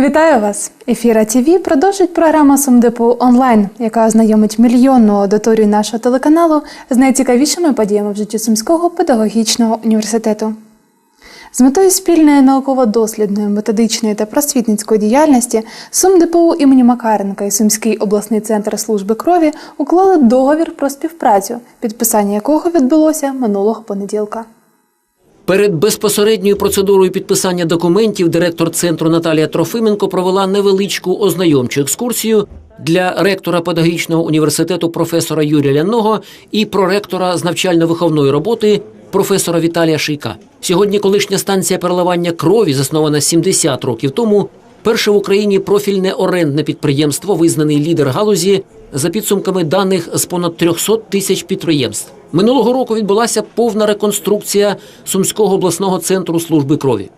Вітаю вас! Ефіра ТВ продовжить програма СумДПУ онлайн, яка ознайомить мільйонну аудиторію нашого телеканалу з найцікавішими подіями в житті Сумського педагогічного університету. З метою спільної науково-дослідної, методичної та просвітницької діяльності СумДПУ імені Макаренка і Сумський обласний центр служби крові уклали договір про співпрацю, підписання якого відбулося минулого понеділка. Перед безпосередньою процедурою підписання документів директор центру Наталія Трофименко провела невеличку ознайомчу екскурсію для ректора педагогічного університету професора Юрія Ляного і проректора з навчально-виховної роботи професора Віталія Шийка. Сьогодні колишня станція переливання крові, заснована 70 років тому, перше в Україні профільне орендне підприємство, визнаний лідер галузі за підсумками даних з понад 300 тисяч підприємств. Минулого року відбулася повна реконструкція Сумського обласного центру служби крові.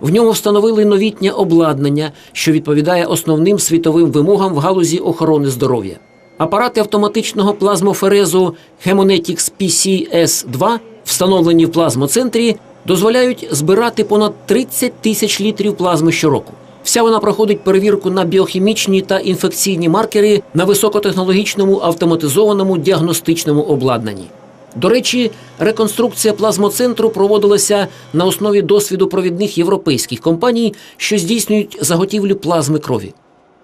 В ньому встановили новітнє обладнання, що відповідає основним світовим вимогам в галузі охорони здоров'я. Апарати автоматичного плазмоферезу Hemonetics PCS-2, встановлені в плазмоцентрі, дозволяють збирати понад 30 тисяч літрів плазми щороку. Вся вона проходить перевірку на біохімічні та інфекційні маркери на високотехнологічному автоматизованому діагностичному обладнанні. До речі, реконструкція плазмоцентру проводилася на основі досвіду провідних європейських компаній, що здійснюють заготівлю плазми крові.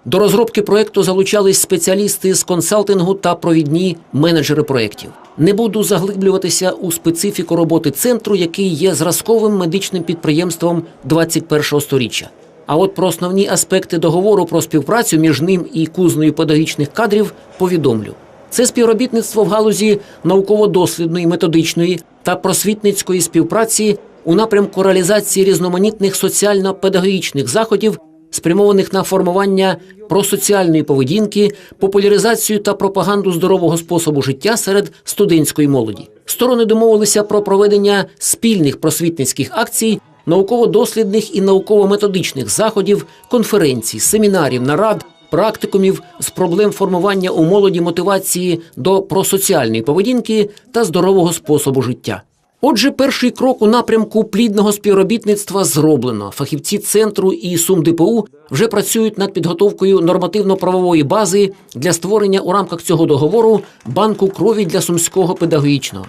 До розробки проекту залучались спеціалісти з консалтингу та провідні менеджери проєктів. Не буду заглиблюватися у специфіку роботи центру, який є зразковим медичним підприємством 21-го сторіччя. А от про основні аспекти договору про співпрацю між ним і кузнею педагогічних кадрів повідомлю. Це співробітництво в галузі науково-дослідної, методичної та просвітницької співпраці у напрямку реалізації різноманітних соціально-педагогічних заходів, спрямованих на формування просоціальної поведінки, популяризацію та пропаганду здорового способу життя серед студентської молоді. Сторони домовилися про проведення спільних просвітницьких акцій, науково-дослідних і науково-методичних заходів, конференцій, семінарів, нарад практикумів з проблем формування у молоді мотивації до просоціальної поведінки та здорового способу життя. Отже, перший крок у напрямку плідного співробітництва зроблено. Фахівці центру і СумДПУ вже працюють над підготовкою нормативно-правової бази для створення у рамках цього договору банку крові для сумського педагогічного.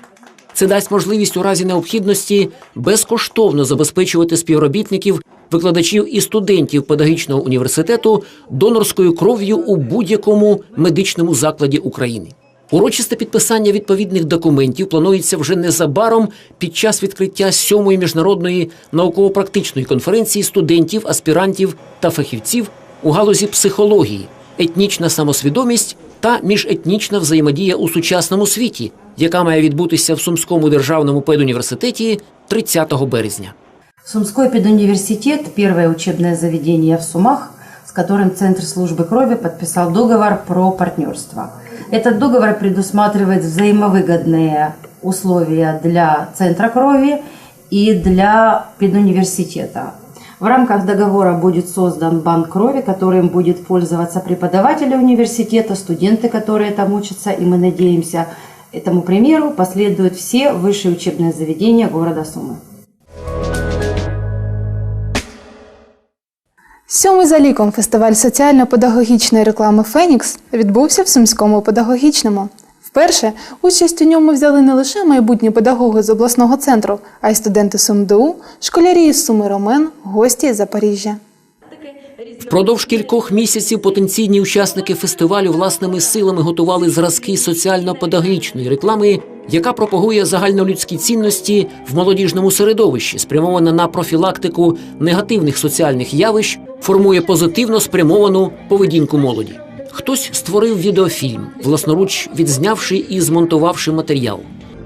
Це дасть можливість у разі необхідності безкоштовно забезпечувати співробітників, викладачів і студентів педагогічного університету донорською кров'ю у будь-якому медичному закладі України. Урочисте підписання відповідних документів планується вже незабаром під час відкриття сьомої міжнародної науково-практичної конференції студентів, аспірантів та фахівців у галузі психології, етнічна самосвідомість та міжетнічна взаємодія у сучасному світі, яка має відбутися в Сумському державному педуніверситеті 30 березня. Сумской педуниверситет – первое учебное заведение в Сумах, с которым Центр службы крови подписал договор про партнерство. Этот договор предусматривает взаимовыгодные условия для Центра крови и для педуниверситета. В рамках договора будет создан банк крови, которым будет пользоваться преподаватели университета, студенты, которые там учатся, и мы надеемся, этому примеру последуют все высшие учебные заведения города Сумы. Сьомий за ліком фестиваль соціально-педагогічної реклами Фенікс відбувся в Сумському педагогічному. Вперше участь у ньому взяли не лише майбутні педагоги з обласного центру, а й студенти СумДУ, школярі із Суми Ромен, гості із Запоріжжя. Впродовж кількох місяців потенційні учасники фестивалю власними силами готували зразки соціально-педагогічної реклами, яка пропагує загальнолюдські цінності в молодіжному середовищі, спрямована на профілактику негативних соціальних явищ, формує позитивно спрямовану поведінку молоді. Хтось створив відеофільм, власноруч відзнявши і змонтувавши матеріал.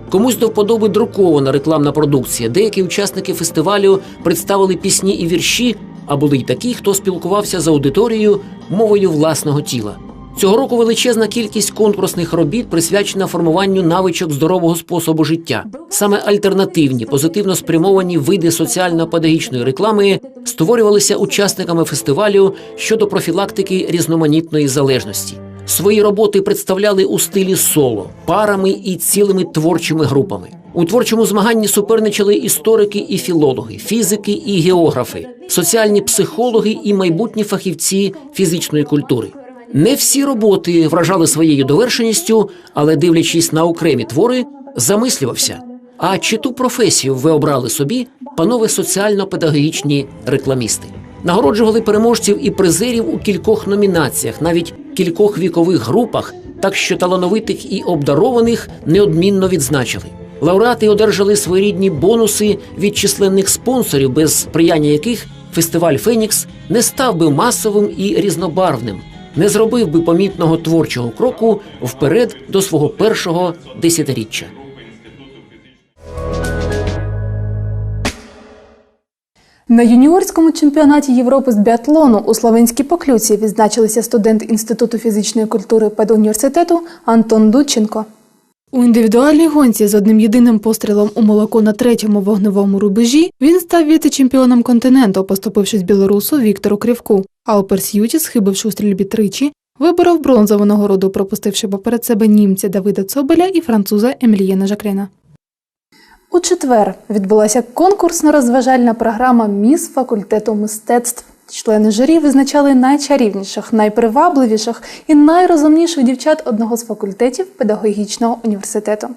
Комусь до вподоби друкована рекламна продукція. Деякі учасники фестивалю представили пісні і вірші, а були й такі, хто спілкувався з аудиторією мовою власного тіла. Цього року величезна кількість конкурсних робіт присвячена формуванню навичок здорового способу життя. Саме альтернативні, позитивно спрямовані види соціально-педагогічної реклами створювалися учасниками фестивалю щодо профілактики різноманітної залежності. Свої роботи представляли у стилі соло, парами і цілими творчими групами. У творчому змаганні суперничали історики і філологи, фізики і географи, соціальні психологи і майбутні фахівці фізичної культури. Не всі роботи вражали своєю довершеністю, але дивлячись на окремі твори, замислювався. А чи ту професію ви обрали собі, панове соціально-педагогічні рекламісти? Нагороджували переможців і призерів у кількох номінаціях, навіть кількох вікових групах, так що талановитих і обдарованих неодмінно відзначили. Лауреати одержали своєрідні бонуси від численних спонсорів, без сприяння яких фестиваль Фенікс не став би масовим і різнобарвним, не зробив би помітного творчого кроку вперед до свого першого десятиріччя. На юніорському чемпіонаті Європи з біатлону у Словенській Поклюці відзначилися студент Інституту фізичної культури педуніверситету Антон Дудченко. У індивідуальній гонці з одним єдиним пострілом у молоко на третьому вогневому рубежі він став віце-чемпіоном континенту, поступившись білорусу Віктору Кривку. А у перс'юті, схибивши у стрільбі тричі, виборов бронзову нагороду, пропустивши поперед себе німця Давида Цобеля і француза Емілієна Жакрена. У четвер відбулася конкурсно-розважальна програма Міс факультету мистецтв. Члени журі визначали найчарівніших, найпривабливіших і найрозумніших дівчат одного з факультетів педагогічного університету.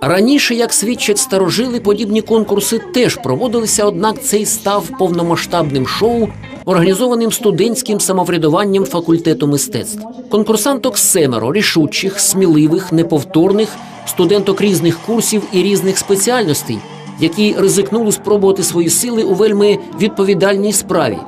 Раніше, як свідчать старожили, подібні конкурси теж проводилися, однак цей став повномасштабним шоу, організованим студентським самоврядуванням факультету мистецтв. Конкурсанток семеро рішучих, сміливих, неповторних, студенток різних курсів і різних спеціальностей, які ризикнули спробувати свої сили у вельми відповідальній справі.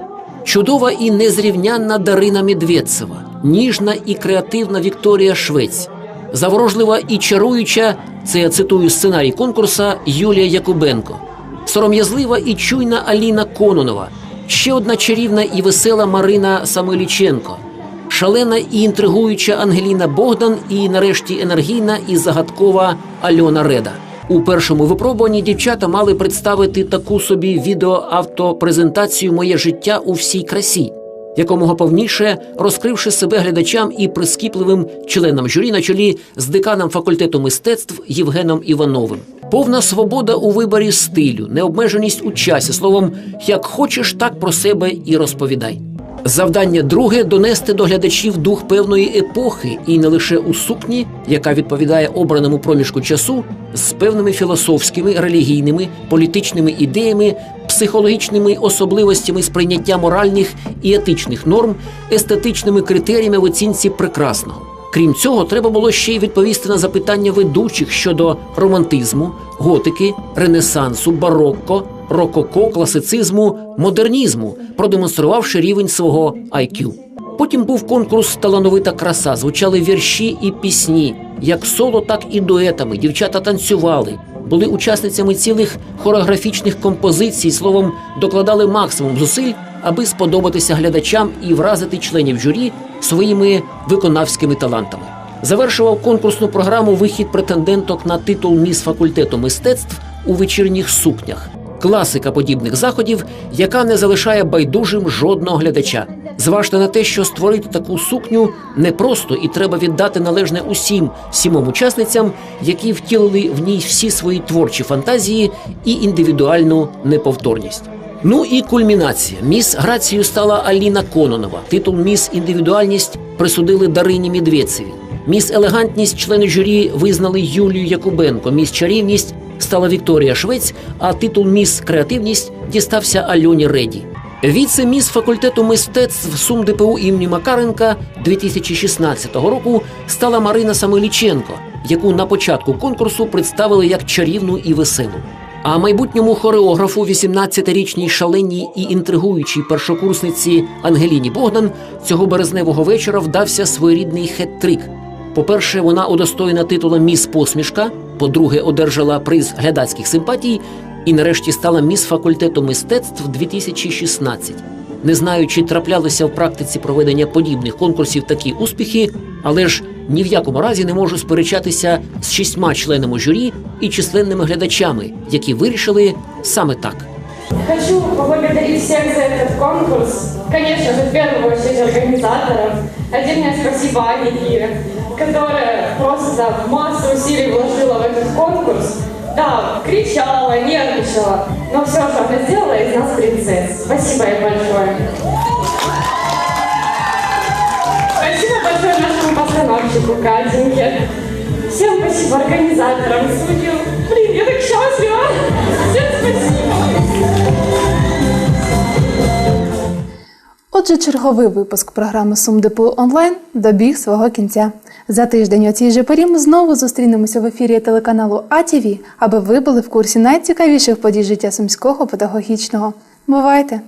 Чудова і незрівнянна Дарина Медведцева, ніжна і креативна Вікторія Швець, заворожлива і чаруюча, це я цитую сценарій конкурса Юлія Якубенко, сором'язлива і чуйна Аліна Кононова, ще одна чарівна і весела Марина Самиліченко, шалена і інтригуюча Ангеліна Богдан, і нарешті енергійна і загадкова Альона Реда. У першому випробуванні дівчата мали представити таку собі відеоавтопрезентацію Моє життя у всій красі, якомога повніше розкривши себе глядачам і прискіпливим членам журі на чолі з деканом факультету мистецтв Євгеном Івановим. Повна свобода у виборі стилю, необмеженість у часі, словом, як хочеш, так про себе і розповідай. Завдання друге донести до глядачів дух певної епохи, і не лише у сукні, яка відповідає обраному проміжку часу, з певними філософськими, релігійними, політичними ідеями, психологічними особливостями сприйняття моральних і етичних норм, естетичними критеріями в оцінці прекрасного. Крім цього, треба було ще й відповісти на запитання ведучих щодо романтизму, готики, ренесансу, барокко, рококо, класицизму, модернізму, продемонструвавши рівень свого IQ. Потім був конкурс Талановита краса. Звучали вірші і пісні, як соло, так і дуетами. Дівчата танцювали, були учасницями цілих хореографічних композицій, словом, докладали максимум зусиль, аби сподобатися глядачам і вразити членів журі своїми виконавськими талантами. Завершував конкурсну програму вихід претенденток на титул міс факультету мистецтв у вечірніх сукнях. Класика подібних заходів, яка не залишає байдужим жодного глядача. Зважте на те, що створити таку сукню непросто і треба віддати належне усім сімом учасницям, які втілили в ній всі свої творчі фантазії і індивідуальну неповторність. Ну і кульмінація. Міс Грацією стала Аліна Кононова. Титул Міс індивідуальність присудили Дарині Медведцеві. Міс елегантність члени журі визнали Юлію Якубенко. Міс чарівність стала Вікторія Швець, а титул Міс креативність дістався Альоні Реді. Віце-міс факультету мистецтв Сум ДПУ імені Макаренка 2016 року стала Марина Самиліченко, яку на початку конкурсу представили як чарівну і веселу. А майбутньому хореографу, 18-річній шаленій і інтригуючій першокурсниці Ангеліні Богдан цього березневого вечора вдався своєрідний хет-трик. По-перше, вона удостоєна титула Міс Посмішка, по-друге, одержала приз глядацьких симпатій і нарешті стала міс факультету мистецтв 2016. Не знаю, чи траплялися в практиці проведення подібних конкурсів такі успіхи, але ж ні в якому разі не можу сперечатися з шістьма членами журі і численними глядачами, які вирішили саме так. Хочу поблагодарить всех за этот конкурс. Конечно же, в первую очередь организаторов. Отдельное спасибо Ане и которая просто массу усилий вложила в этот конкурс. Да, кричала, нервничала, но все же она сделала из нас принцесс. Спасибо ей большое. Спасибо большое нашему постановщику Катеньке. Всем спасибо организаторам, судьям. Блин, я так счастлива. Всем спасибо. Отже, черговий випуск програми СумДепу онлайн добіг свого кінця. За тиждень о цій же порі ми знову зустрінемося в ефірі телеканалу АТВ, аби ви були в курсі найцікавіших подій життя сумського педагогічного. Бувайте!